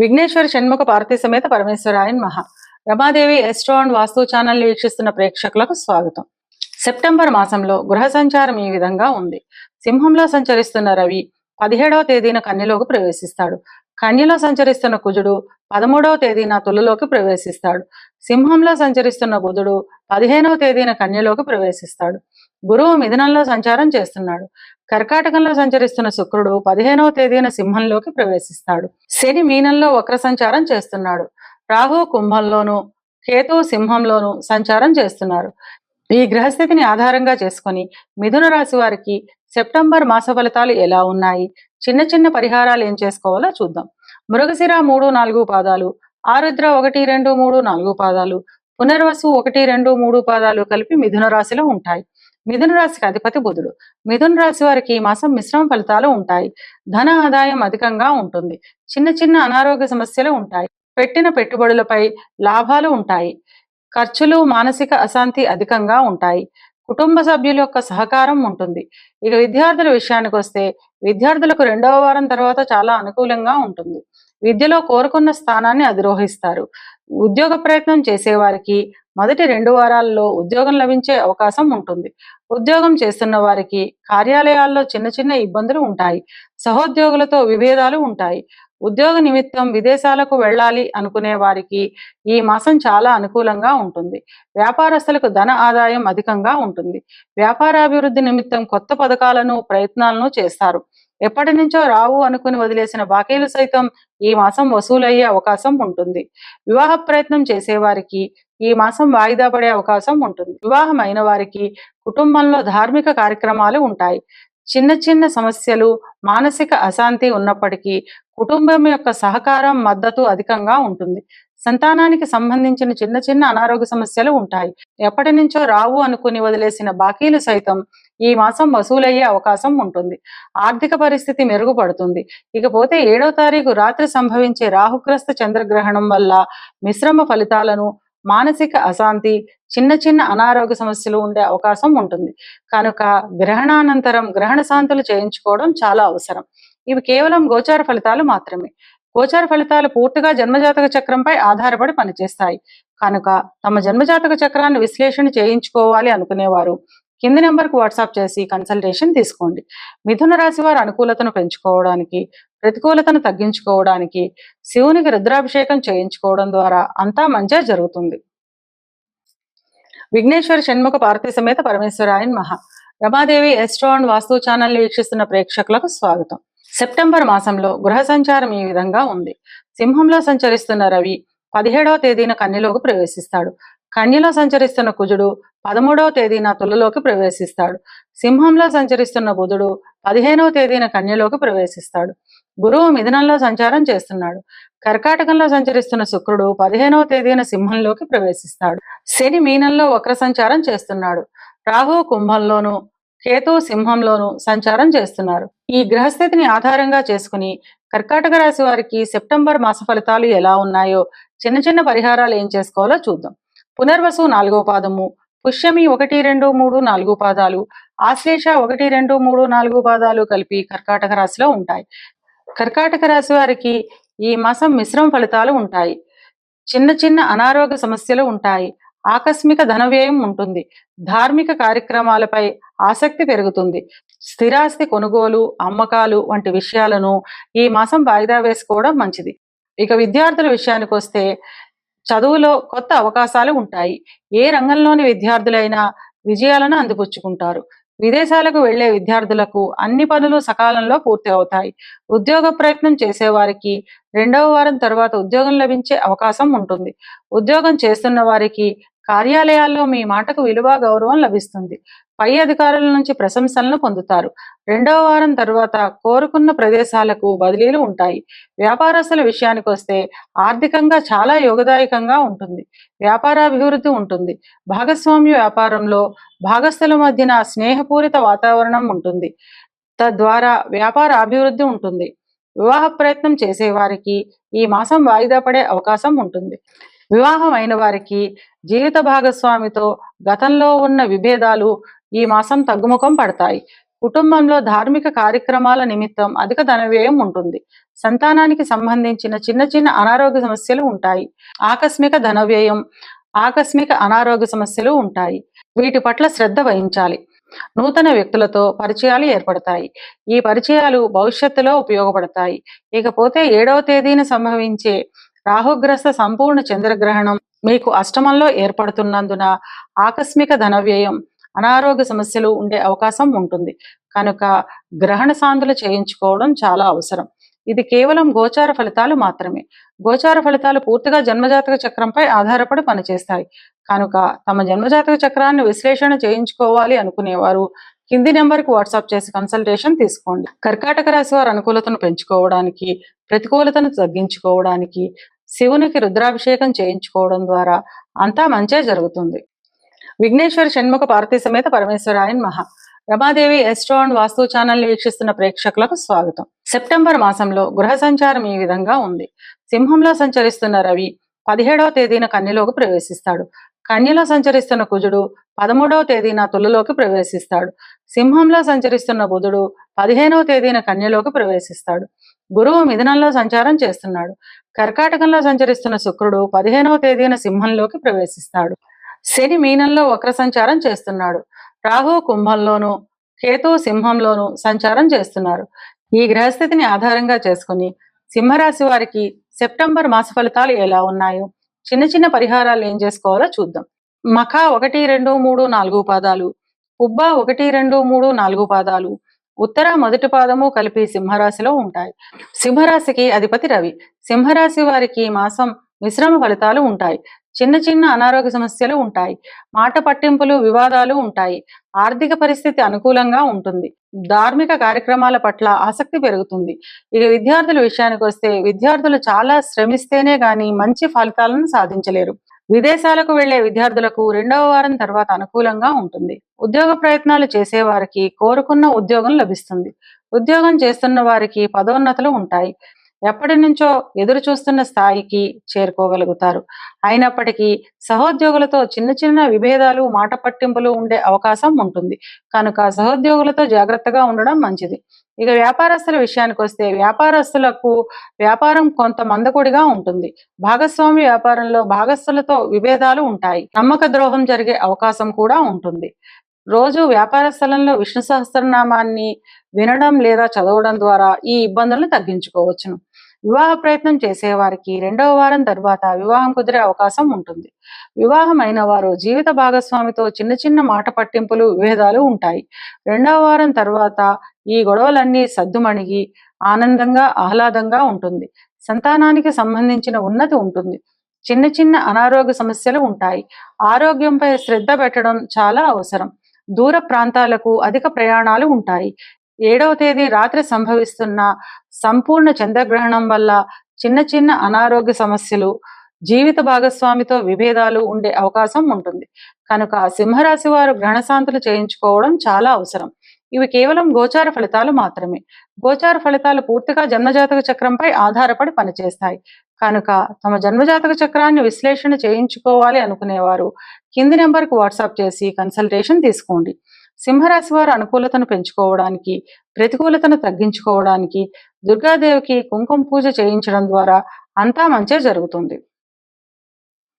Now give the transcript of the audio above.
విఘ్నేశ్వర షణ్ముఖ పార్థి సమేత పరమేశ్వరాయన్ మహా. Ramadevi astro and vastu channel వీక్షిస్తున్న ప్రేక్షకులకు స్వాగతం. సెప్టెంబర్ మాసంలో గృహ సంచారం ఈ విధంగా ఉంది. సింహంలో సంచరిస్తున్న రవి పదిహేడవ తేదీన కన్యలోకి ప్రవేశిస్తాడు. కన్యలో సంచరిస్తున్న కుజుడు పదమూడవ తేదీన తులలోకి ప్రవేశిస్తాడు. సింహంలో సంచరిస్తున్న బుధుడు పదిహేనవ తేదీన కన్యలోకి ప్రవేశిస్తాడు. గురువు మిథునంలో సంచారం చేస్తున్నాడు. కర్కాటకంలో సంచరిస్తున్న శుక్రుడు పదిహేనవ తేదీన సింహంలోకి ప్రవేశిస్తాడు. శని మీనంలో వక్ర సంచారం చేస్తున్నాడు. రాహు కుంభంలోను కేతు సింహంలోను సంచారం చేస్తున్నారు. ఈ గ్రహస్థితిని ఆధారంగా చేసుకొని మిథున రాశి వారికి సెప్టెంబర్ మాస ఫలితాలు ఎలా ఉన్నాయి? చిన్న చిన్న పరిహారాలు ఏం చేసుకోవాలో చూద్దాం. మృగశిర మూడు నాలుగు పాదాలు ఆరుద్ర ఒకటి రెండు మూడు నాలుగు పాదాలు పునర్వసు ఒకటి రెండు మూడు పాదాలు కలిపి మిథున రాశిలో ఉంటాయి. మిథున రాశికి అధిపతి బుధుడు. మిథున రాశి వారికి ఈ మాసం మిశ్రమ ఫలితాలు ఉంటాయి. ధన ఆదాయం అధికంగా ఉంటుంది. చిన్న చిన్న అనారోగ్య సమస్యలు ఉంటాయి. పెట్టిన పెట్టుబడులపై లాభాలు ఉంటాయి. ఖర్చులు మానసిక అశాంతి అధికంగా ఉంటాయి. కుటుంబ సభ్యుల యొక్క సహకారం ఉంటుంది. ఇక విద్యార్థుల విషయానికి వస్తే విద్యార్థులకు రెండవ వారం తర్వాత చాలా అనుకూలంగా ఉంటుంది. విద్యలో కోరుకున్న స్థానాన్ని అధిరోహిస్తారు. ఉద్యోగ ప్రయత్నం చేసేవారికి మొదటి రెండు వారాల్లో ఉద్యోగం లభించే అవకాశం ఉంటుంది. ఉద్యోగం చేస్తున్న వారికి కార్యాలయాల్లో చిన్న చిన్న ఇబ్బందులు ఉంటాయి. సహోద్యోగులతో విభేదాలు ఉంటాయి. ఉద్యోగ నిమిత్తం విదేశాలకు వెళ్ళాలి అనుకునే వారికి ఈ మాసం చాలా అనుకూలంగా ఉంటుంది. వ్యాపారస్తులకు ధన ఆదాయం అధికంగా ఉంటుంది. వ్యాపారాభివృద్ధి నిమిత్తం కొత్త పథకాలను ప్రయత్నాలను చేస్తారు. ఎప్పటి నుంచో రావు అనుకుని వదిలేసిన బాకీలు సైతం ఈ మాసం వసూలయ్యే అవకాశం ఉంటుంది. వివాహ ప్రయత్నం చేసేవారికి ఈ మాసం వాయిదా పడే అవకాశం ఉంటుంది. వివాహం అయిన వారికి కుటుంబంలో ధార్మిక కార్యక్రమాలు ఉంటాయి. చిన్న చిన్న సమస్యలు మానసిక అశాంతి ఉన్నప్పటికీ కుటుంబం యొక్క సహకారం మద్దతు అధికంగా ఉంటుంది. సంతానానికి సంబంధించిన చిన్న చిన్న అనారోగ్య సమస్యలు ఉంటాయి. ఎప్పటి నుంచో రావు అనుకుని వదిలేసిన బాకీలు సైతం ఈ మాసం వసూలయ్యే అవకాశం ఉంటుంది. ఆర్థిక పరిస్థితి మెరుగుపడుతుంది. ఇకపోతే ఏడో తారీఖు రాత్రి సంభవించే రాహుగ్రస్త చంద్రగ్రహణం వల్ల మిశ్రమ ఫలితాలను మానసిక అశాంతి చిన్న చిన్న అనారోగ్య సమస్యలు ఉండే అవకాశం ఉంటుంది. కనుక గ్రహణానంతరం గ్రహణ శాంతులు చేయించుకోవడం చాలా అవసరం. ఇవి కేవలం గోచార ఫలితాలు మాత్రమే. గోచార ఫలితాలు పూర్తిగా జన్మజాతక చక్రంపై ఆధారపడి పనిచేస్తాయి. కనుక తమ జన్మజాతక చక్రాన్ని విశ్లేషణ చేయించుకోవాలి అనుకునేవారు. కింది నెంబర్కి వాట్సాప్ చేసి కన్సల్టేషన్ తీసుకోండి. మిథున రాశి వారి అనుకూలతను పెంచుకోవడానికి ప్రతికూలతను తగ్గించుకోవడానికి శివునికి రుద్రాభిషేకం చేయించుకోవడం ద్వారా అంతా మంచిగా జరుగుతుంది. విఘ్నేశ్వర షణ్ముఖ పార్వతీ సమేత పరమేశ్వరాయన్ మహా Ramadevi astro and vastu channel వీక్షిస్తున్న ప్రేక్షకులకు స్వాగతం. సెప్టెంబర్ మాసంలో గృహ సంచారం ఈ విధంగా ఉంది. సింహంలో సంచరిస్తున్న రవి పదిహేడవ తేదీన కన్యలోకి ప్రవేశిస్తాడు. కన్యలో సంచరిస్తున్న కుజుడు పదమూడవ తేదీన తులలోకి ప్రవేశిస్తాడు. సింహంలో సంచరిస్తున్న బుధుడు పదిహేనవ తేదీన కన్యలోకి ప్రవేశిస్తాడు. గురువు మిథునంలో సంచారం చేస్తున్నాడు. కర్కాటకంలో సంచరిస్తున్న శుక్రుడు పదిహేనవ తేదీన సింహంలోకి ప్రవేశిస్తాడు. శని మీనంలో వక్ర సంచారం చేస్తున్నాడు. రాహు కుంభంలోను కేతు సింహంలోను సంచారం చేస్తున్నారు. ఈ గ్రహస్థితిని ఆధారంగా చేసుకుని కర్కాటక రాశి వారికి సెప్టెంబర్ మాస ఫలితాలు ఎలా ఉన్నాయో చిన్న చిన్న పరిహారాలు ఏం చేసుకోవాలో చూద్దాం. పునర్వసు నాలుగో పాదము. పుష్యమి ఒకటి రెండు మూడు నాలుగు పాదాలు. ఆశ్లేష ఒకటి రెండు మూడు నాలుగు పాదాలు కలిపి కర్కాటక రాశిలో ఉంటాయి. కర్కాటక రాశి వారికి ఈ మాసం మిశ్రమ ఫలితాలు ఉంటాయి. చిన్న చిన్న అనారోగ్య సమస్యలు ఉంటాయి. ఆకస్మిక ధన వ్యయం ఉంటుంది. ధార్మిక కార్యక్రమాలపై ఆసక్తి పెరుగుతుంది. స్థిరాస్తి కొనుగోలు అమ్మకాలు వంటి విషయాలను ఈ మాసం వాయిదా వేసుకోవడం మంచిది. ఇక విద్యార్థుల విషయానికి వస్తే చదువులో కొత్త అవకాశాలు ఉంటాయి. ఏ రంగంలోని విద్యార్థులైనా విజయాలను అందిపుచ్చుకుంటారు. విదేశాలకు వెళ్ళే విద్యార్థులకు అన్ని పనులు సకాలంలో పూర్తి అవుతాయి ఉద్యోగ ప్రయత్నం చేసేవారికి రెండవ వారం తర్వాత ఉద్యోగం లభించే అవకాశం ఉంటుంది. ఉద్యోగం చేస్తున్న వారికి కార్యాలయాల్లో మీ మాటకు విలువ గౌరవం లభిస్తుంది. పై అధికారుల నుంచి ప్రశంసలను పొందుతారు. రెండవ వారం తర్వాత కోరుకున్న ప్రదేశాలకు బదిలీలు ఉంటాయి. వ్యాపారస్తుల విషయానికి వస్తే ఆర్థికంగా చాలా యోగదాయకంగా ఉంటుంది. వ్యాపారాభివృద్ధి ఉంటుంది. భాగస్వామ్య వ్యాపారంలో భాగస్థుల మధ్యన స్నేహపూరిత వాతావరణం ఉంటుంది. తద్వారా వ్యాపార అభివృద్ధి ఉంటుంది. వివాహ ప్రయత్నం చేసేవారికి ఈ మాసం వాయిదా పడే అవకాశం ఉంటుంది. వివాహం అయిన వారికి జీవిత భాగస్వామితో గతంలో ఉన్న విభేదాలు ఈ మాసం తగ్గుముఖం పడతాయి. కుటుంబంలో ధార్మిక కార్యక్రమాల నిమిత్తం అధిక ధన వ్యయం ఉంటుంది. సంతానానికి సంబంధించిన చిన్న చిన్న అనారోగ్య సమస్యలు ఉంటాయి. ఆకస్మిక ధన వ్యయం ఆకస్మిక అనారోగ్య సమస్యలు ఉంటాయి. వీటి పట్ల శ్రద్ధ వహించాలి. నూతన వ్యక్తులతో పరిచయాలు ఏర్పడతాయి. ఈ పరిచయాలు భవిష్యత్తులో ఉపయోగపడతాయి. ఇకపోతే ఏడవ తేదీన సంభవించే రాహుగ్రస్త సంపూర్ణ చంద్రగ్రహణం మీకు అష్టమంలో ఏర్పడుతున్నందున ఆకస్మిక ధన వ్యయం అనారోగ్య సమస్యలు ఉండే అవకాశం ఉంటుంది. కనుక గ్రహణ సాందులు చేయించుకోవడం చాలా అవసరం. ఇది కేవలం గోచార ఫలితాలు మాత్రమే. గోచార ఫలితాలు పూర్తిగా జన్మజాతక చక్రంపై ఆధారపడి పనిచేస్తాయి. కనుక తమ జన్మజాతక చక్రాన్ని విశ్లేషణ చేయించుకోవాలి అనుకునేవారు కింది నెంబర్కి వాట్సాప్ చేసి కన్సల్టేషన్ తీసుకోండి. కర్కాటక రాశి వారి అనుకూలతను పెంచుకోవడానికి ప్రతికూలతను తగ్గించుకోవడానికి శివునికి రుద్రాభిషేకం చేయించుకోవడం ద్వారా అంతా మంచే జరుగుతుంది. విఘ్నేశ్వర షణ్ముఖ పార్వతి సమేత పరమేశ్వరాయన్ మహా. Ramadevi astro and vastu channel వీక్షిస్తున్న ప్రేక్షకులకు స్వాగతం. సెప్టెంబర్ మాసంలో గృహ సంచారం ఈ విధంగా ఉంది. సింహంలో సంచరిస్తున్న రవి పదిహేడవ తేదీన కన్యలోకి ప్రవేశిస్తాడు. కన్యలో సంచరిస్తున్న కుజుడు పదమూడవ తేదీన తులలోకి ప్రవేశిస్తాడు. సింహంలో సంచరిస్తున్న బుధుడు పదిహేనవ తేదీన కన్యలోకి ప్రవేశిస్తాడు. గురువు మిథునంలో సంచారం చేస్తున్నాడు. కర్కాటకంలో సంచరిస్తున్న శుక్రుడు పదిహేనవ తేదీన సింహంలోకి ప్రవేశిస్తాడు. శని మీనంలో వక్ర సంచారం చేస్తున్నాడు. రాహు కుంభంలోను కేతు సింహంలోను సంచారం చేస్తున్నారు. ఈ గ్రహస్థితిని ఆధారంగా చేసుకుని సింహరాశి వారికి సెప్టెంబర్ మాస ఫలితాలు ఎలా ఉన్నాయో చిన్న చిన్న పరిహారాలు ఏం చేసుకోవాలో చూద్దాం. మఖ ఒకటి రెండు మూడు నాలుగు పాదాలు. పుబ్బ ఒకటి రెండు మూడు నాలుగు పాదాలు. ఉత్తర మొదటి పాదము కలిపి సింహరాశిలో ఉంటాయి. సింహరాశికి అధిపతి రవి. సింహరాశి వారికి ఈ మాసం మిశ్రమ ఫలితాలు ఉంటాయి. చిన్న చిన్న అనారోగ్య సమస్యలు ఉంటాయి. మాట పట్టింపులు వివాదాలు ఉంటాయి. ఆర్థిక పరిస్థితి అనుకూలంగా ఉంటుంది. ధార్మిక కార్యక్రమాల పట్ల ఆసక్తి పెరుగుతుంది. ఇక విద్యార్థుల విషయానికి వస్తే విద్యార్థులు చాలా శ్రమిస్తేనే గాని మంచి ఫలితాలను సాధించలేరు. విదేశాలకు వెళ్ళే విద్యార్థులకు రెండవ వారం తర్వాత అనుకూలంగా ఉంటుంది. ఉద్యోగ ప్రయత్నాలు చేసే వారికి కోరుకున్న ఉద్యోగం లభిస్తుంది. ఉద్యోగం చేస్తున్న వారికి పదోన్నతులు ఉంటాయి. ఎప్పటి నుంచో ఎదురు చూస్తున్న స్థాయికి చేరుకోగలుగుతారు. అయినప్పటికీ సహోద్యోగులతో చిన్న చిన్న విభేదాలు మాట పట్టింపులు ఉండే అవకాశం ఉంటుంది. కనుక సహోద్యోగులతో జాగ్రత్తగా ఉండడం మంచిది. ఇక వ్యాపారస్తుల విషయానికి వస్తే వ్యాపారస్తులకు వ్యాపారం కొంత మందకొడిగా ఉంటుంది. భాగస్వామి వ్యాపారంలో భాగస్థులతో విభేదాలు ఉంటాయి. నమ్మక ద్రోహం జరిగే అవకాశం కూడా ఉంటుంది. రోజు వ్యాపార స్థలంలో విష్ణు సహస్రనామాన్ని వినడం లేదా చదవడం ద్వారా ఈ ఇబ్బందులను తగ్గించుకోవచ్చును. వివాహ ప్రయత్నం చేసేవారికి రెండవ వారం తర్వాత వివాహం కుదిరే అవకాశం ఉంటుంది. వివాహం అయిన వారు జీవిత భాగస్వామితో చిన్న చిన్న మాట పట్టింపులు విభేదాలు ఉంటాయి. రెండవ వారం తర్వాత ఈ గొడవలన్నీ సద్దుమణిగి ఆనందంగా ఆహ్లాదంగా ఉంటుంది. సంతానానికి సంబంధించిన ఉన్నతి ఉంటుంది. చిన్న చిన్న అనారోగ్య సమస్యలు ఉంటాయి. ఆరోగ్యంపై శ్రద్ధ పెట్టడం చాలా అవసరం. దూర ప్రాంతాలకు అధిక ప్రయాణాలు ఉంటాయి. ఏడవ తేదీ రాత్రి సంభవిస్తున్న సంపూర్ణ చంద్రగ్రహణం వల్ల చిన్న చిన్న అనారోగ్య సమస్యలు జీవిత భాగస్వామితో విభేదాలు ఉండే అవకాశం ఉంటుంది. కనుక సింహరాశి వారు గ్రహణశాంతులు చేయించుకోవడం చాలా అవసరం. ఇవి కేవలం గోచార ఫలితాలు మాత్రమే. గోచార ఫలితాలు పూర్తిగా జన్మజాతక చక్రంపై ఆధారపడి పనిచేస్తాయి. కనుక తమ జన్మజాతక చక్రాన్ని విశ్లేషణ చేయించుకోవాలి అనుకునేవారు. కింది నెంబర్కు వాట్సాప్ చేసి కన్సల్టేషన్ తీసుకోండి. సింహరాశి వారు అనుకూలతను పెంచుకోవడానికి ప్రతికూలతను తగ్గించుకోవడానికి దుర్గాదేవికి కుంకుమ పూజ చేయించడం ద్వారా అంతా మంచే జరుగుతుంది.